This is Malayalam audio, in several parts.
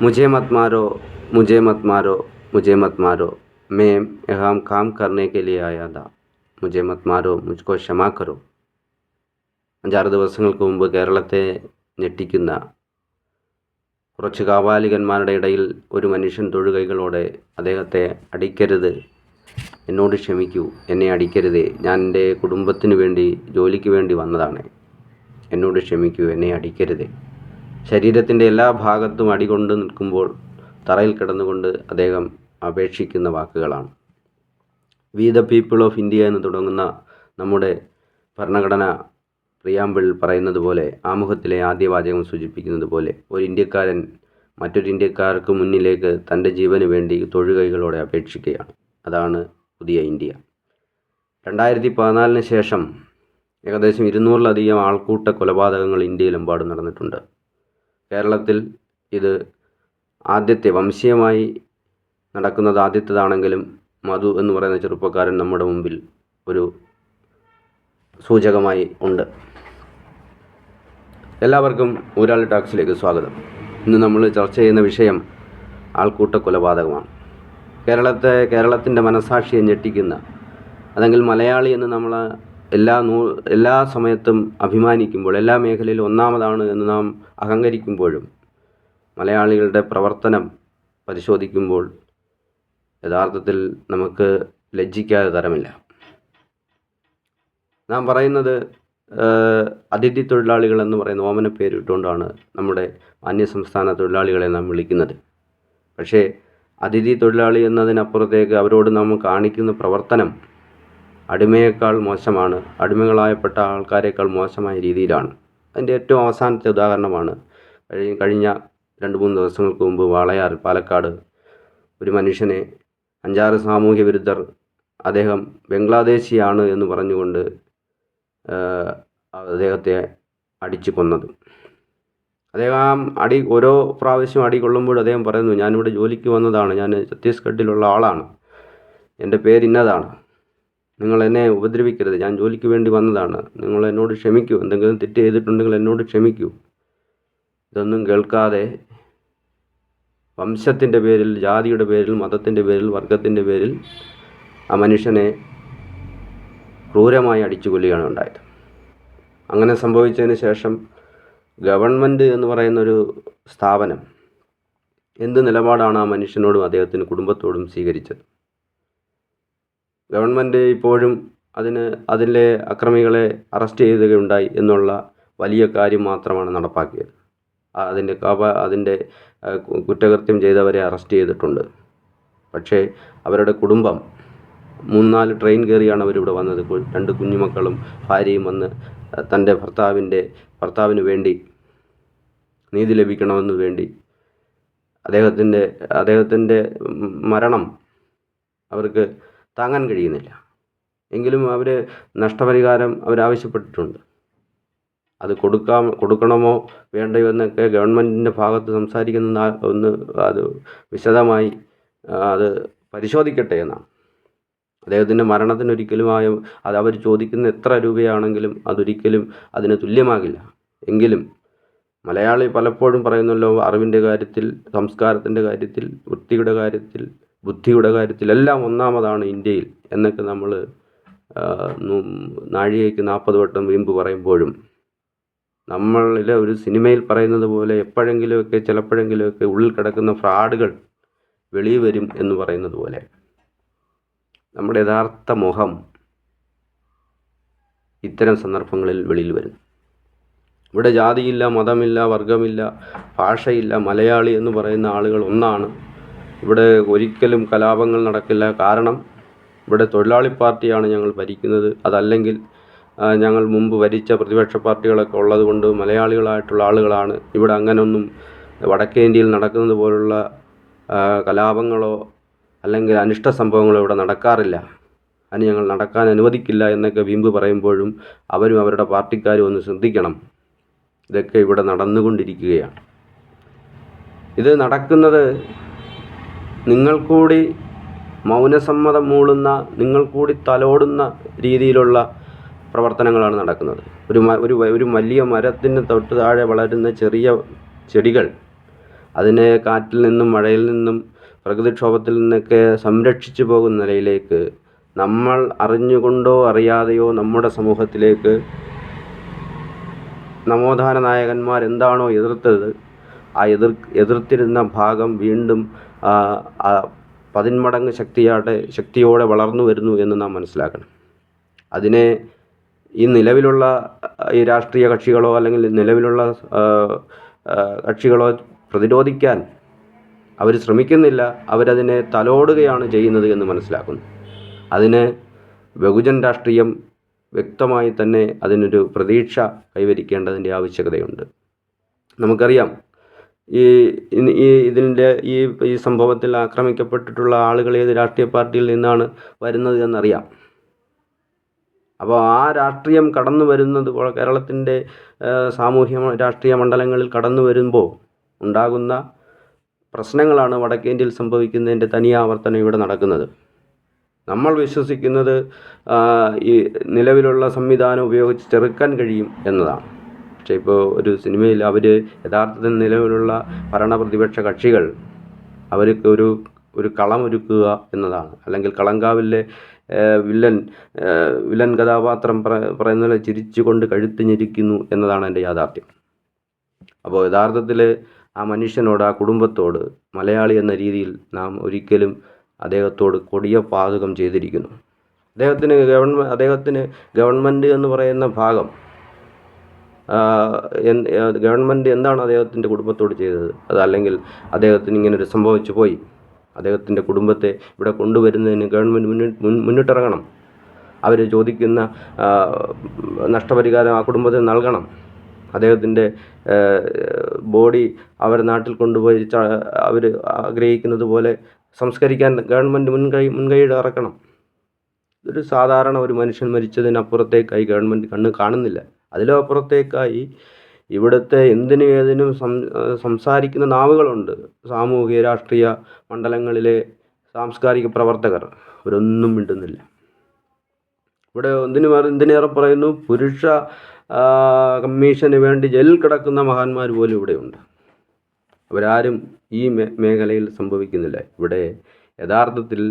मुझे मत मारो मुझे मत मारो मुझे मत मारो मैं यहाँ काम करने के लिए आया था മുജെ മത് മാരോ മുജ്കോ ക്ഷമാ കറോ അഞ്ചാറ് ദിവസങ്ങൾക്ക് മുമ്പ് കേരളത്തെ ഞെട്ടിക്കുന്ന കുറച്ച് കാപാലികന്മാരുടെ ഇടയിൽ ഒരു മനുഷ്യൻ തൊഴുകൈകളോടെ അദ്ദേഹത്തെ അടിക്കരുത് എന്നോട് ക്ഷമിക്കൂ എന്നെ അടിക്കരുതേ ഞാൻ എൻ്റെ കുടുംബത്തിന് വേണ്ടി ജോലിക്ക് വേണ്ടി വന്നതാണ് എന്നോട് ക്ഷമിക്കൂ എന്നെ അടിക്കരുതേ ശരീരത്തിന്റെ എല്ലാ ഭാഗത്തും അടികൊണ്ട് നിൽക്കുമ്പോൾ തറയിൽ കിടന്നുകൊണ്ട് അദ്ദേഹം അപേക്ഷിക്കുന്ന വാക്കുകളാണ്. We the people of India എന്ന് തുടങ്ങുന്ന നമ്മുടെ ഭരണഘടന പ്രിയാമ്പിൾ പറയുന്നത് പോലെ ആമുഖത്തിലെ ആദ്യ വാചകം സൂചിപ്പിക്കുന്നത് പോലെ ഒരു ഇന്ത്യക്കാരൻ മറ്റൊരു ഇന്ത്യക്കാർക്ക് മുന്നിലേക്ക് തന്റെ ജീവന് വേണ്ടി തൊഴുകൈകളോടെ അപേക്ഷിക്കുകയാണ്. അതാണ് പുതിയ ഇന്ത്യ. രണ്ടായിരത്തി പതിനാലിന് ശേഷം ഏകദേശം ഇരുന്നൂറിലധികം ആൾക്കൂട്ട കൊലപാതകങ്ങൾ ഇന്ത്യയിലെമ്പാടും നടന്നിട്ടുണ്ട്. കേരളത്തിൽ ഇത് ആദ്യത്തെ വംശീയമായി നടക്കുന്നത് ആദ്യത്തേതാണെങ്കിലും മധു എന്ന് പറയുന്ന ചെറുപ്പക്കാരൻ നമ്മുടെ മുമ്പിൽ ഒരു സൂചകമായി ഉണ്ട്. എല്ലാവർക്കും ഊരാളി ടാക്സിലേക്ക് സ്വാഗതം. ഇന്ന് നമ്മൾ ചർച്ച ചെയ്യുന്ന വിഷയം ആൾക്കൂട്ട കൊലപാതകമാണ് കേരളത്തെ കേരളത്തിന്റെ മനസാക്ഷിയെ ഞെട്ടിക്കുന്ന അല്ലെങ്കിൽ മലയാളി എന്ന് നമ്മൾ എല്ലാ നൂ എല്ലാ സമയത്തും അഭിമാനിക്കുമ്പോൾ എല്ലാ മേഖലയിലും ഒന്നാമതാണ് എന്ന് നാം അഹങ്കരിക്കുമ്പോഴും മലയാളികളുടെ പ്രവർത്തനം പരിശോധിക്കുമ്പോൾ യഥാർത്ഥത്തിൽ നമുക്ക് ലജ്ജിക്കാതെ തരമില്ല. നാം പറയുന്നത് അതിഥി തൊഴിലാളികൾ എന്ന് പറയുന്ന ഓമന പേരിട്ടുകൊണ്ടാണ് നമ്മുടെ അന്യസംസ്ഥാന തൊഴിലാളികളെ നാം വിളിക്കുന്നത്. പക്ഷേ അതിഥി തൊഴിലാളി എന്നതിനപ്പുറത്തേക്ക് അവരോട് നാം കാണിക്കുന്ന പ്രവർത്തനം അടിമയേക്കാൾ മോശമാണ് അടിമകളായപ്പെട്ട ആൾക്കാരെക്കാൾ മോശമായ രീതിയിലാണ്. അതിന്റെ ഏറ്റവും അവസാനത്തെ ഉദാഹരണമാണ് കഴിഞ്ഞ രണ്ട് മൂന്ന് ദിവസങ്ങൾക്ക് മുമ്പ് വാളയാർ പാലക്കാട് ഒരു മനുഷ്യനെ അഞ്ചാറ് സാമൂഹ്യ വിരുദ്ധർ അദ്ദേഹം ബംഗ്ലാദേശിയാണ് എന്ന് പറഞ്ഞുകൊണ്ട് അദ്ദേഹത്തെ അടിച്ചു കൊന്നത്. അദ്ദേഹം അടി ഓരോ പ്രാവശ്യം അടി കൊള്ളുമ്പോൾ അദ്ദേഹം പറയുന്നു ഞാനിവിടെ ജോലിക്ക് വന്നതാണ് ഞാൻ ഛത്തീസ്ഗഡിലുള്ള ആളാണ് എന്റെ പേര് ഇന്നതാണ്. നിങ്ങൾ എന്നെ ഉപദ്രവിക്കരുത്. ഞാൻ ജോലിക്ക് വേണ്ടി വന്നതാണ്. നിങ്ങൾ എന്നോട് ക്ഷമിക്കൂ. എന്തെങ്കിലും തെറ്റ് ചെയ്തിട്ടുണ്ടെങ്കിൽ എന്നോട് ക്ഷമിക്കൂ. ഇതൊന്നും കേൾക്കാതെ വംശത്തിന്റെ പേരിൽ ജാതിയുടെ പേരിൽ മതത്തിന്റെ പേരിൽ വർഗത്തിന്റെ പേരിൽ ആ മനുഷ്യനെ ക്രൂരമായി അടിച്ചു കൊല്ലുകയാണ് ഉണ്ടായത്. അങ്ങനെ സംഭവിച്ചതിന് ശേഷം ഗവൺമെന്റ് എന്ന് പറയുന്നൊരു സ്ഥാപനം എന്ത് നിലപാടാണ് ആ മനുഷ്യനോടും അദ്ദേഹത്തിന് കുടുംബത്തോടും സ്വീകരിച്ചത്? ഗവൺമെന്റ് ഇപ്പോഴും അതിന് അതിലെ അക്രമികളെ അറസ്റ്റ് ചെയ്യുകയുണ്ടായി എന്നുള്ള വലിയ കാര്യം മാത്രമാണ് നടപ്പാക്കിയത്. അതിന്റെ അതിന്റെ കുറ്റകൃത്യം ചെയ്തവരെ അറസ്റ്റ് ചെയ്തിട്ടുണ്ട്. പക്ഷേ അവരുടെ കുടുംബം മൂന്നാൽ ട്രെയിൻ കയറിയാണ് അവരിവിടെ വന്നത്. രണ്ട് കുഞ്ഞുമക്കളും ഭാര്യയും വന്ന് തന്റെ ഭർത്താവിന്റെ ഭർത്താവിന് വേണ്ടി നീതി ലഭിക്കണമെന്ന് വേണ്ടി അദ്ദേഹത്തിന്റെ അദ്ദേഹത്തിന്റെ മരണം അവർക്ക് താങ്ങാൻ കഴിയുന്നില്ല. എങ്കിലും അവർ നഷ്ടപരിഹാരം അവരാവശ്യപ്പെട്ടിട്ടുണ്ട്. അത് കൊടുക്കാം കൊടുക്കണമോ വേണ്ടയോ എന്നൊക്കെ ഗവൺമെന്റിന്റെ ഭാഗത്ത് സംസാരിക്കുന്ന ഒന്ന് അത് വിശദമായി അത് പരിശോധിക്കട്ടെ എന്നാണ്. അദ്ദേഹത്തിന്റെ മരണത്തിന് ആയ അത് അവർ ചോദിക്കുന്ന എത്ര രൂപയാണെങ്കിലും അതൊരിക്കലും അതിന് തുല്യമാകില്ല. എങ്കിലും മലയാളി പലപ്പോഴും പറയുന്നല്ലോ അറിവിന്റെ കാര്യത്തിൽ സംസ്കാരത്തിന്റെ കാര്യത്തിൽ വൃത്തിയുടെ കാര്യത്തിൽ ബുദ്ധിയുടെ കാര്യത്തിൽ എല്ലാം ഒന്നാമതാണ് ഇന്ത്യയിൽ എന്നൊക്കെ നമ്മൾ നാഴികയ്ക്ക് നാൽപ്പത് വട്ടം വീമ്പ് പറയുമ്പോഴും. നമ്മളിലെ ഒരു സിനിമയിൽ പറയുന്നത് പോലെ എപ്പോഴെങ്കിലുമൊക്കെ ചിലപ്പോഴെങ്കിലുമൊക്കെ ഉള്ളിൽ കിടക്കുന്ന ഫ്രാഡുകൾ വെളിയിൽ വരും എന്ന് പറയുന്നത് പോലെ. നമ്മുടെ യഥാർത്ഥ മുഖം ഇത്തരം സന്ദർഭങ്ങളിൽ വെളിയിൽ വരും. ഇവിടെ ജാതിയില്ല മതമില്ല വർഗമില്ല ഭാഷയില്ല മലയാളി എന്ന് പറയുന്ന ആളുകൾ ഒന്നാണ്. ഇവിടെ ഒരിക്കലും കലാപങ്ങൾ നടക്കില്ല. കാരണം ഇവിടെ തൊഴിലാളി പാർട്ടിയാണ് ഞങ്ങൾ ഭരിക്കുന്നത്. അതല്ലെങ്കിൽ ഞങ്ങൾ മുമ്പ് ഭരിച്ച പ്രതിപക്ഷ പാർട്ടികളൊക്കെ ഉള്ളത് കൊണ്ട് മലയാളികളായിട്ടുള്ള ആളുകളാണ്. ഇവിടെ അങ്ങനൊന്നും വടക്കേ ഇന്ത്യയിൽ നടക്കുന്നത് പോലുള്ള കലാപങ്ങളോ അല്ലെങ്കിൽ അനിഷ്ട സംഭവങ്ങളോ ഇവിടെ നടക്കാറില്ല. അതിന് ഞങ്ങൾ നടക്കാൻ അനുവദിക്കില്ല എന്നൊക്കെ വീമ്പ് പറയുമ്പോഴും അവരും അവരുടെ പാർട്ടിക്കാരും ഒന്ന് ശ്രദ്ധിക്കണം. ഇതൊക്കെ ഇവിടെ നടന്നുകൊണ്ടിരിക്കുകയാണ്. ഇത് നടക്കുന്നത് നിങ്ങൾ കൂടി മൗനസമ്മതം മൂളുന്ന നിങ്ങൾ കൂടി തലോടുന്ന രീതിയിലുള്ള പ്രവർത്തനങ്ങളാണ് നടക്കുന്നത്. ഒരു ഒരു ഒരു വലിയ മരത്തിന് തൊട്ട് താഴെ വളരുന്ന ചെറിയ ചെടികൾ അതിനെ കാറ്റിൽ നിന്നും മഴയിൽ നിന്നും പ്രകൃതിക്ഷോഭത്തിൽ നിന്നൊക്കെ സംരക്ഷിച്ചു പോകുന്ന നിലയിലേക്ക് നമ്മൾ അറിഞ്ഞുകൊണ്ടോ അറിയാതെയോ നമ്മുടെ സമൂഹത്തിലേക്ക് നവോത്ഥാന നായകന്മാർ എന്താണോ എതിർത്തത് ആ എതിർ എതിർത്തിരുന്ന ഭാഗം വീണ്ടും പതിന്മടങ്ങ് ശക്തിയാടെ ശക്തിയോടെ വളർന്നു വരുന്നു എന്ന് നാം മനസ്സിലാക്കണം. അതിനെ ഈ നിലവിലുള്ള ഈ രാഷ്ട്രീയ കക്ഷികളോ അല്ലെങ്കിൽ നിലവിലുള്ള കക്ഷികളോ പ്രതിരോധിക്കാൻ അവർ ശ്രമിക്കുന്നില്ല. അവരതിനെ തലോടുകയാണ് ചെയ്യുന്നത് എന്ന് മനസ്സിലാക്കുന്നു. അതിന് ബഹുജൻ രാഷ്ട്രീയം വ്യക്തമായി തന്നെ അതിനൊരു പ്രതീക്ഷ കൈവരിക്കേണ്ടതിന്റെ ആവശ്യകതയുണ്ട്. നമുക്കറിയാം ഈ ഈ ഇതിന്റെ ഈ ഈ സംഭവത്തിൽ ആക്രമിക്കപ്പെട്ടിട്ടുള്ള ആളുകൾ ഏത് രാഷ്ട്രീയ പാർട്ടിയിൽ നിന്നാണ് വരുന്നത് എന്നറിയാം. അപ്പോൾ ആ രാഷ്ട്രീയം കടന്നു വരുന്നത് കേരളത്തിന്റെ സാമൂഹ്യ രാഷ്ട്രീയ മണ്ഡലങ്ങളിൽ കടന്നു വരുമ്പോൾ ഉണ്ടാകുന്ന പ്രശ്നങ്ങളാണ് വടക്കേന്ത്യയിൽ സംഭവിക്കുന്നതിന്റെ തനിയാവർത്തനം ഇവിടെ നടക്കുന്നത്. നമ്മൾ വിശ്വസിക്കുന്നത് ഈ നിലവിലുള്ള സംവിധാനം ഉപയോഗിച്ച് ചെറുക്കാൻ കഴിയും എന്നതാണ്. പക്ഷേ ഇപ്പോൾ ഒരു സിനിമയിൽ അവർ യഥാർത്ഥത്തിൽ നിലവിലുള്ള ഭരണ പ്രതിപക്ഷ കക്ഷികൾ അവർക്ക് ഒരു ഒരു കളം ഒരുക്കുക എന്നതാണ്. അല്ലെങ്കിൽ കളങ്കാവിലെ വില്ലൻ വില്ലൻ കഥാപാത്രം പറ പറയുന്ന പോലെ ചിരിച്ചുകൊണ്ട് കഴുത്ത് ഞെരിക്കുന്നു എന്നതാണ് എന്റെ യാഥാർത്ഥ്യം. അപ്പോൾ യഥാർത്ഥത്തിൽ ആ മനുഷ്യനോട് ആ കുടുംബത്തോട് മലയാളി എന്ന രീതിയിൽ നാം ഒരിക്കലും അദ്ദേഹത്തോട് കൊടിയ പാതകം ചെയ്തിരിക്കുന്നു. അദ്ദേഹത്തിന് ഗവൺമെന്റ് അദ്ദേഹത്തിന് ഗവൺമെന്റ് എന്ന് പറയുന്ന ഭാഗം ഗവൺമെന്റ് എന്താണ് അദ്ദേഹത്തിന്റെ കുടുംബത്തോട് ചെയ്തത്? അതല്ലെങ്കിൽ അദ്ദേഹത്തിന് ഇങ്ങനെ ഒരു സംഭവിച്ചു പോയി. അദ്ദേഹത്തിന്റെ കുടുംബത്തെ ഇവിടെ കൊണ്ടുവരുന്നതിന് ഗവൺമെന്റ് മുന്നിട്ട് മുന്നിട്ടിറങ്ങണം. അവർ ചോദിക്കുന്ന നഷ്ടപരിഹാരം ആ കുടുംബത്തിന് നൽകണം. അദ്ദേഹത്തിന്റെ ബോഡി അവർ നാട്ടിൽ കൊണ്ടുപോയി അവർ ആഗ്രഹിക്കുന്നത് പോലെ സംസ്കരിക്കാൻ ഗവൺമെന്റ് മുൻകൈ മുൻകൈയുടെ ഇറക്കണം. ഒരു സാധാരണ ഒരു മനുഷ്യൻ മരിച്ചതിനപ്പുറത്തേക്കായി ഗവൺമെന്റ് കണ്ണ് കാണുന്നില്ല. അതിലും അപ്പുറത്തേക്കായി ഇവിടുത്തെ എന്തിനും ഏതിനും സംസാരിക്കുന്ന നാവുകളുണ്ട്. സാമൂഹിക രാഷ്ട്രീയ മണ്ഡലങ്ങളിലെ സാംസ്കാരിക പ്രവർത്തകർ. അവരൊന്നും മിണ്ടുന്നില്ല. ഇവിടെ എന്തിനു എന്തിനേറെ പറയുന്നു? പുരുഷ കമ്മീഷന് വേണ്ടി ജയിലിൽ കിടക്കുന്ന മഹാന്മാർ പോലും ഇവിടെയുണ്ട്. അവരാരും ഈ മേഖലയിൽ സംഭവിക്കുന്നില്ല. ഇവിടെ യഥാർത്ഥത്തിൽ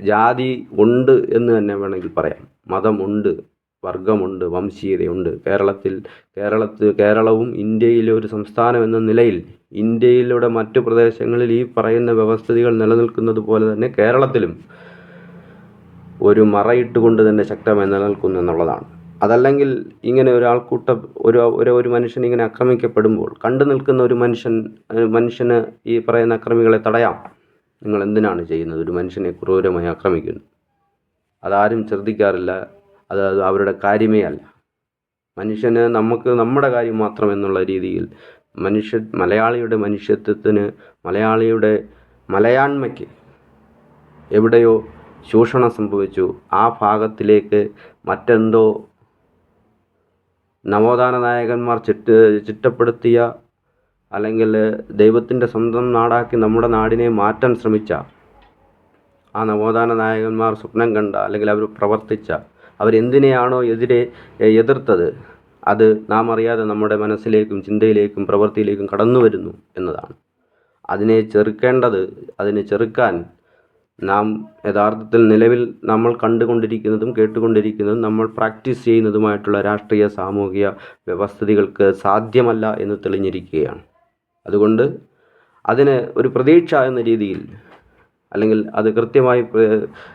ജാതി ഉണ്ട് എന്ന് തന്നെ വേണമെങ്കിൽ പറയാം. മതമുണ്ട് വർഗമുണ്ട് വംശീയതയുണ്ട്. കേരളത്തിൽ കേരളത്തിൽ കേരളവും ഇന്ത്യയിലെ ഒരു സംസ്ഥാനം എന്ന നിലയിൽ ഇന്ത്യയിലൂടെ മറ്റു പ്രദേശങ്ങളിൽ ഈ പറയുന്ന വ്യവസ്ഥിതികൾ നിലനിൽക്കുന്നത് പോലെ തന്നെ കേരളത്തിലും ഒരു മറയിട്ടുകൊണ്ട് തന്നെ ശക്തമായി നിലനിൽക്കുന്നു എന്നുള്ളതാണ്. അതല്ലെങ്കിൽ ഇങ്ങനെ ഒരാൾക്കൂട്ട ഒരു ഒരു ഒരു മനുഷ്യൻ ഇങ്ങനെ ആക്രമിക്കപ്പെടുമ്പോൾ കണ്ടു നിൽക്കുന്ന ഒരു മനുഷ്യൻ മനുഷ്യന് ഈ പറയുന്ന അക്രമികളെ തടയാം. നിങ്ങൾ എന്തിനാണ് ചെയ്യുന്നത്? ഒരു മനുഷ്യനെ ക്രൂരമായി ആക്രമിക്കുന്നു. അതാരും ശ്രദ്ധിക്കാറില്ല. അത് അവരുടെ കാര്യമേ അല്ല. മനുഷ്യന് നമുക്ക് നമ്മുടെ കാര്യം മാത്രം എന്നുള്ള രീതിയിൽ മനുഷ്യ മലയാളിയുടെ മനുഷ്യത്വത്തിന് മലയാളിയുടെ മലയാണ്മയ്ക്ക് എവിടെയോ ചൂഷണം സംഭവിച്ചു. ആ ഭാഗത്തിലേക്ക് മറ്റെന്തോ നവോത്ഥാന നായകന്മാർ ചിട്ട് ചിട്ടപ്പെടുത്തിയ അല്ലെങ്കിൽ ദൈവത്തിന്റെ സ്വന്തം നാടാക്കി നമ്മുടെ നാടിനെ മാറ്റാൻ ശ്രമിച്ച ആ നവോത്ഥാന നായകന്മാർ സ്വപ്നം കണ്ട അല്ലെങ്കിൽ അവർ പ്രവർത്തിച്ച അവരെന്തിനെയാണോ എതിരെ എതിർത്തത് അത് നാം അറിയാതെ നമ്മുടെ മനസ്സിലേക്കും ചിന്തയിലേക്കും പ്രവൃത്തിയിലേക്കും കടന്നു വരുന്നു എന്നതാണ്. അതിനെ ചെറുക്കേണ്ടത് അതിനെ ചെറുക്കാൻ നാം യഥാർത്ഥത്തിൽ നിലവിൽ നമ്മൾ കണ്ടുകൊണ്ടിരിക്കുന്നതും കേട്ടുകൊണ്ടിരിക്കുന്നതും നമ്മൾ പ്രാക്ടീസ് ചെയ്യുന്നതുമായിട്ടുള്ള രാഷ്ട്രീയ സാമൂഹിക വ്യവസ്ഥിതികൾക്ക് സാധ്യമല്ല എന്ന് തെളിഞ്ഞിരിക്കുകയാണ്. അതുകൊണ്ട് അതിന് ഒരു പ്രതീക്ഷ എന്ന രീതിയിൽ അല്ലെങ്കിൽ അത് കൃത്യമായി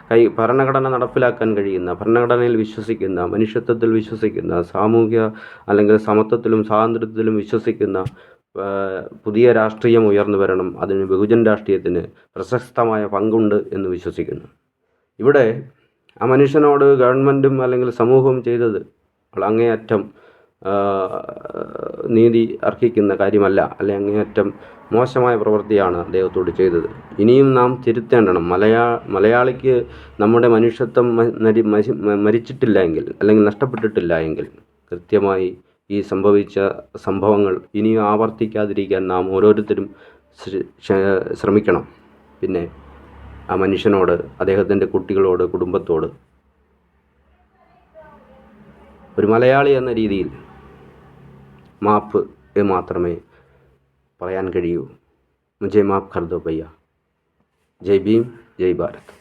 കൈ ഭരണഘടന നടപ്പിലാക്കാൻ കഴിയുന്ന ഭരണഘടനയിൽ വിശ്വസിക്കുന്ന മനുഷ്യത്വത്തിൽ വിശ്വസിക്കുന്ന സാമൂഹിക അല്ലെങ്കിൽ സമത്വത്തിലും സ്വാതന്ത്ര്യത്തിലും വിശ്വസിക്കുന്ന പുതിയ രാഷ്ട്രീയം ഉയർന്നു വരണം അതിന് ബഹുജൻ രാഷ്ട്രീയത്തിന് പ്രശസ്തമായ പങ്കുണ്ട് എന്ന് വിശ്വസിക്കുന്നു. ഇവിടെ ആ മനുഷ്യനോട് ഗവൺമെന്റും അല്ലെങ്കിൽ സമൂഹവും ചെയ്തത് അങ്ങേയറ്റം നീതി അർഹിക്കുന്ന കാര്യമല്ല. അല്ലെ അങ്ങേയറ്റം മോശമായ പ്രവൃത്തിയാണ് അദ്ദേഹത്തോട് ചെയ്തത്. ഇനിയും നാം തിരുത്തേണ്ടണം. മലയാ മലയാളിക്ക് നമ്മുടെ മനുഷ്യത്വം മരിച്ചിട്ടില്ല എങ്കിൽ അല്ലെങ്കിൽ നഷ്ടപ്പെട്ടിട്ടില്ല എങ്കിൽ കൃത്യമായി ഈ സംഭവിച്ച സംഭവങ്ങൾ ഇനിയും ആവർത്തിക്കാതിരിക്കാൻ നാം ഓരോരുത്തരും ശ്രമിക്കണം. പിന്നെ ആ മനുഷ്യനോട് അദ്ദേഹത്തിന്റെ കുട്ടികളോട് കുടുംബത്തോട് ഒരു മലയാളി എന്ന രീതിയിൽ മാപ്പ് മാത്രമേ പറയാൻ കഴിയൂ മുജെ മാഫ് കർ ദോ ഭയ്യ ജയ് ഭീം ജയ് ഭാരത്